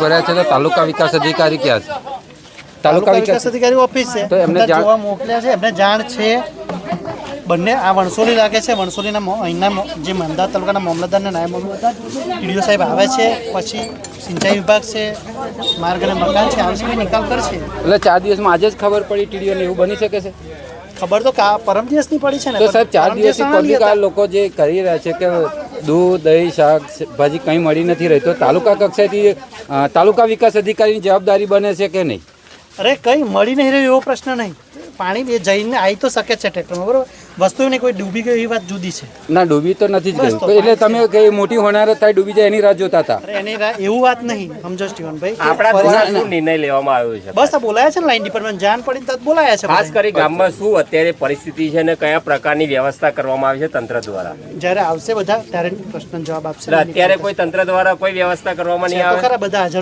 ભર્યા છે તો તાલુકા વિકાસ અધિકારી ક્યાં છે? તાલુકા વિકાસ અધિકારી ઓફિસ છે. તો એમને જોવા મોકલ્યા છે એમને જાણ છે. બંને આ વણસોલી લાગે છે વણસોલીના અહીંના જે અમદાવાદ તાલુકાના મામલતદાર અને નાયબ મામલતદાર ટીડીઓ સાહેબ આવે છે પછી સિંચાઈ વિભાગ છે માર્ગ અને મકાન છે આવશે નિકાલ કરશે. એટલે ચાર દિવસમાં આજે જ ખબર પડી ટીડીઓને એવું બની શકે છે? ખબર તો કા પરમ દિવસની પડી છે ને તો સાહેબ ચાર દિવસ દિવસથી પબ્લિક આ લોકો જે કરી રહ્યા છે કે દૂધ, દહીં, શાક, ભાજી કંઈ મળી નથી રહી. તો તાલુકા કક્ષાએથી તાલુકા વિકાસ અધિકારીની જવાબદારી બને છે કે નહીં? અરે કંઈ મળી નહીં રહ્યું એવો પ્રશ્ન નહીં. પાણી એ જઈને આવી તો શકે છે ટ્રેક્ટરમાં બરોબર? વસ્તુ નહીં કોઈ ડૂબી ગઈ એવી વાત જુદી છે. ના ડૂબી તો નથી જ એટલે તમે કઈ મોટી હોનાર થાય ડૂબી જાય એની રાહ જોતા હતા. એની રાહ એવું વાત નહીં સમજો સ્ટીવનભાઈ. આપણા દ્વારા શું નિર્ણય લેવામાં આવ્યો છે? બસ આ બોલાયા છે ને લાઈન ડિપાર્ટમેન્ટ જાણ પડી ને તરત બોલાયા છે ખાસ. કરી ગામમાં શું અત્યારે પરિસ્થિતિ છે અને કયા પ્રકારની વ્યવસ્થા કરવામાં આવી છે તંત્ર દ્વારા? જ્યારે આવશે બધા ત્યારે પ્રશ્ન જવાબ આપશે. અત્યારે કોઈ તંત્ર દ્વારા કોઈ વ્યવસ્થા કરવામાં નહીં આવે? ખરા બધા હાજર